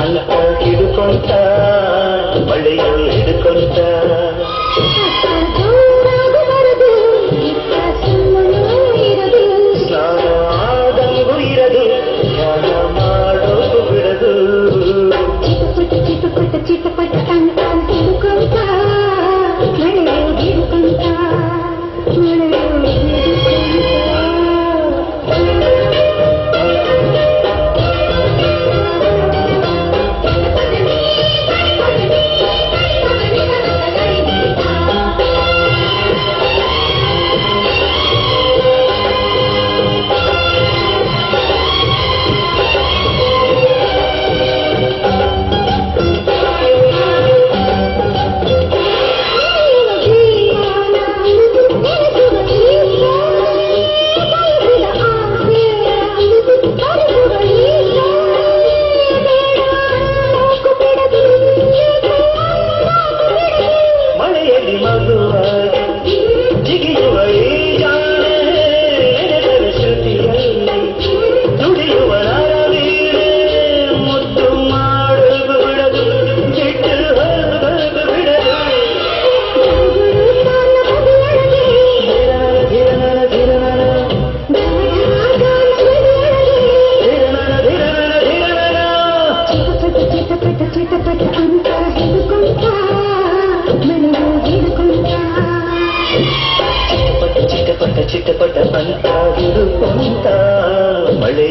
ಅಲ್ಲ ಹಿಡುಕೊಂಡ ಬಳಿಗಳು ಹಿಡುಕೊಂಡ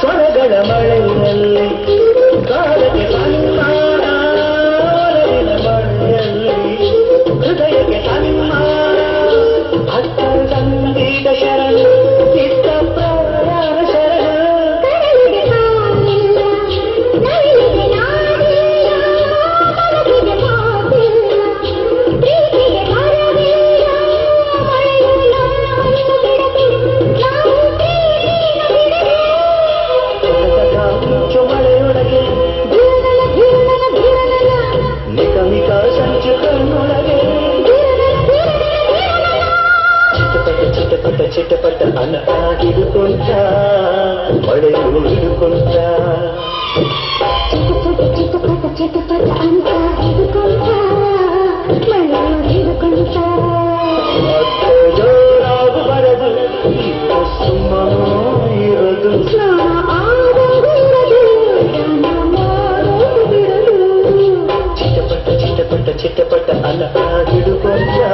ಸ್ವರಗಳ ಮಳೆಯಲ್ಲಿ ಕಾಲಕ್ಕೆ ಚೊಮಳೆಯೊಳಗೆ ನಿಕ ನಿಕ ಸಂಚು ಕಣ್ಣೊಳಗೆ ಚಿಟಪಟ ಚಿಟಪಟ ಚಿಟಪಟ ಅಂತ ಹಿಡುಕೊಂಡ ಮಳೆಯು ಹಿಡುಕೊಂಡ ಚಿಟಪಟ ಚಿಟಪಟ రాజుడు కొంచా